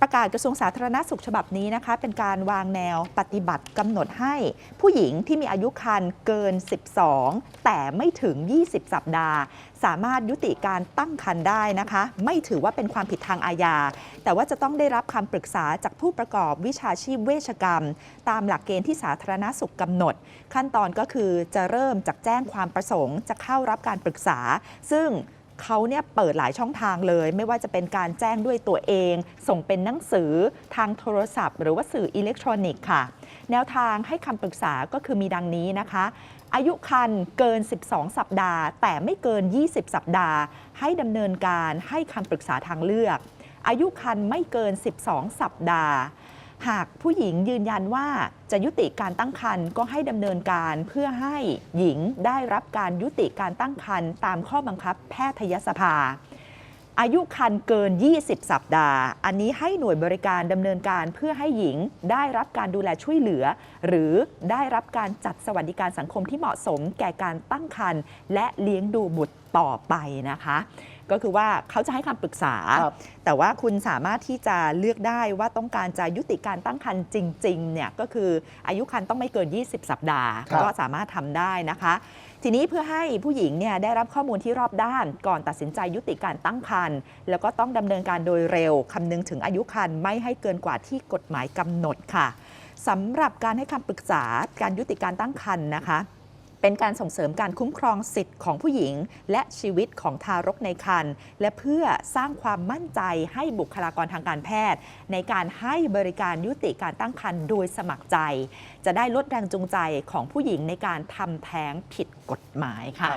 ประกาศกระทรวงสาธารณสุขฉบับนี้นะคะ เป็นการวางแนวปฏิบัติกำหนดให้ผู้หญิงที่มีอายุครรภ์เกิน 12 แต่ไม่ถึง 20 สัปดาห์ สามารถยุติการตั้งครรภ์ได้นะคะ ไม่ถือว่าเป็นความผิดทางอาญา แต่ว่าจะต้องได้รับคำปรึกษาจากผู้ประกอบวิชาชีพเวชกรรม ตามหลักเกณฑ์ที่สาธารณสุขกำหนด ขั้นตอนก็คือจะเริ่มจากแจ้งความประสงค์ จะเข้ารับการปรึกษา ซึ่ง เขาเนี่ยเปิดหลายช่องทางเลย ไม่ว่าจะเป็นการแจ้งด้วยตัวเอง ส่งเป็นหนังสือทางโทรศัพท์ หรือว่าสื่ออิเล็กทรอนิกส์ค่ะ แนวทางให้คำปรึกษาก็คือมีดังนี้นะคะ อายุคันเกิน 12 สัปดาห์ แต่ไม่เกิน 20 สัปดาห์ ให้ดำเนินการให้คำปรึกษาทางเลือก อายุคันไม่เกิน 12 สัปดาห์ หากผู้หญิงยืนยันว่าจะยุติการตั้งครรภ์ก็ให้ดำเนินการเพื่อให้หญิงได้รับการยุติการตั้งครรภ์ตามข้อบังคับแพทยสภา อายุคันเกิน 20 สัปดาห์ อันนี้ให้หน่วยบริการดำเนินการเพื่อให้หญิงได้รับการดูแลช่วยเหลือ หรือได้รับการจัดสวัสดิการสังคมที่เหมาะสมแก่การตั้งครรภ์และเลี้ยงดูบุตรต่อไปนะคะ ก็คือว่าเขาจะให้คำปรึกษาครับแต่ว่าคุณสามารถที่จะเลือกได้ว่าต้องการจะยุติการตั้งครรภ์จริงๆเนี่ยก็คืออายุครรภ์ต้องไม่เกิน 20 สัปดาห์ครับก็สามารถทำได้นะคะ ทีนี้เพื่อให้ผู้หญิงเนี่ยได้รับข้อมูลที่รอบด้าน ก่อนตัดสินใจยุติการตั้งครรภ์แล้วก็ต้องดำเนินการโดยเร็วคำนึงถึงอายุครรภ์ไม่ให้เกินกว่าที่กฎหมายกำหนดค่ะสำหรับการให้คำปรึกษาการยุติการตั้งครรภ์นะคะ เป็นการส่งเสริมการคุ้มครองสิทธิ์ของผู้หญิง และชีวิตของทารกในครรภ์และเพื่อสร้างความมั่นใจให้บุคลากรทางการแพทย์ ในการให้บริการยุติการตั้งครรภ์โดยสมัครใจ จะได้ลดแรงจูงใจของผู้หญิงในการทำแท้งผิดกฎหมายค่ะ